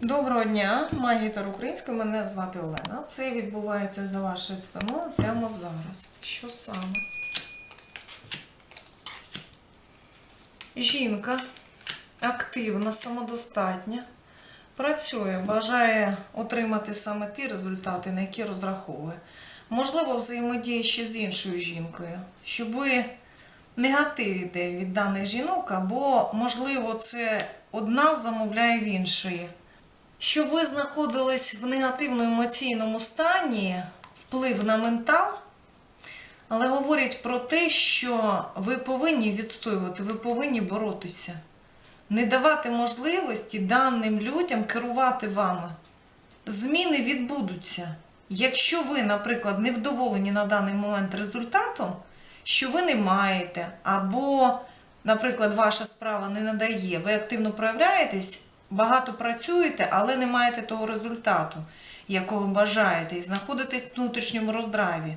Доброго дня, магітар українською, мене звати Олена. Це відбувається за вашою спиною прямо зараз. Що саме? Жінка активна, самодостатня, працює, бажає отримати саме ті результати, на які розраховує. Можливо, взаємодіє ще з іншою жінкою, щоб ви негатив іде від даних жінок, або, можливо, це одна замовляє в іншої. Щоб ви знаходились в негативному емоційному стані, вплив на ментал, але говорять про те, що ви повинні відстоювати, ви повинні боротися, не давати можливості даним людям керувати вами. Зміни відбудуться. Якщо ви, наприклад, не вдоволені на даний момент результатом, що ви не маєте, або, наприклад, ваша справа не надає, ви активно проявляєтесь, багато працюєте, але не маєте того результату, якого бажаєте, і знаходитесь в внутрішньому роздраві.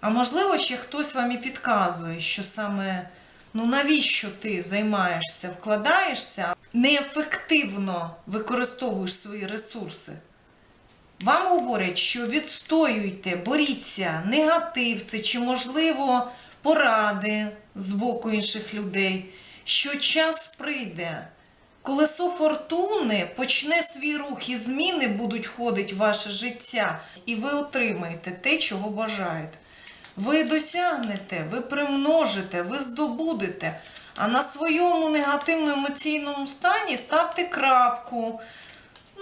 А можливо, ще хтось вам і підказує, що саме ну навіщо ти займаєшся, вкладаєшся, неефективно використовуєш свої ресурси. Вам говорять, що відстоюйте, боріться, негатив це чи, можливо, поради з боку інших людей, що час прийде. Колесо фортуни почне свій рух і зміни будуть ходити ваше життя, і ви отримаєте те, чого бажаєте. Ви досягнете, ви примножите, ви здобудете. А на своєму негативному емоційному стані ставте крапку.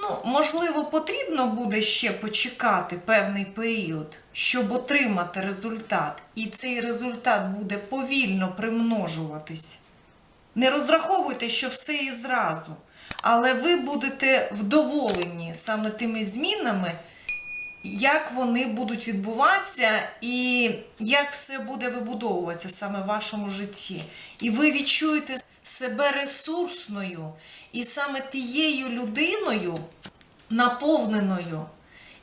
Ну, можливо, потрібно буде ще почекати певний період, щоб отримати результат. І цей результат буде повільно примножуватись. Не розраховуйте, що все і зразу, але ви будете вдоволені саме тими змінами, як вони будуть відбуватися, і як все буде вибудовуватися саме в вашому житті. І ви відчуєте себе ресурсною і саме тією людиною, наповненою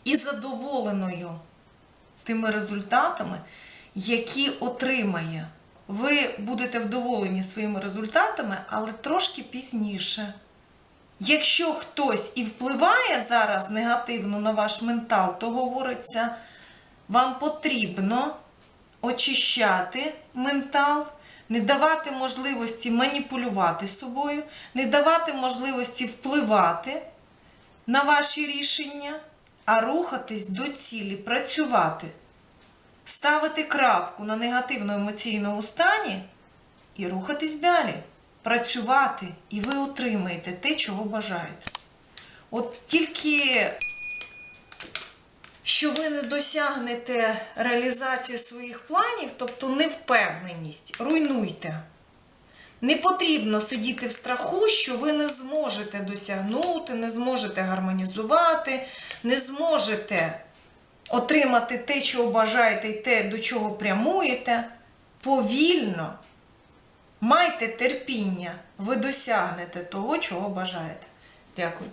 і задоволеною тими результатами, які отримає. Ви будете вдоволені своїми результатами, але трошки пізніше. Якщо хтось і впливає зараз негативно на ваш ментал, то говориться, вам потрібно очищати ментал, не давати можливості маніпулювати собою, не давати можливості впливати на ваші рішення, а рухатись до цілі, працювати, ставити крапку на негативному емоційному стані і рухатись далі, працювати, і ви отримаєте те, чого бажаєте. От тільки що ви не досягнете реалізації своїх планів, тобто невпевненість, руйнуйте. Не потрібно сидіти в страху, що ви не зможете досягнути, не зможете гармонізувати, не зможете отримати те, чого бажаєте, і те, до чого прямуєте. Повільно майте терпіння, ви досягнете того, чого бажаєте. Дякую.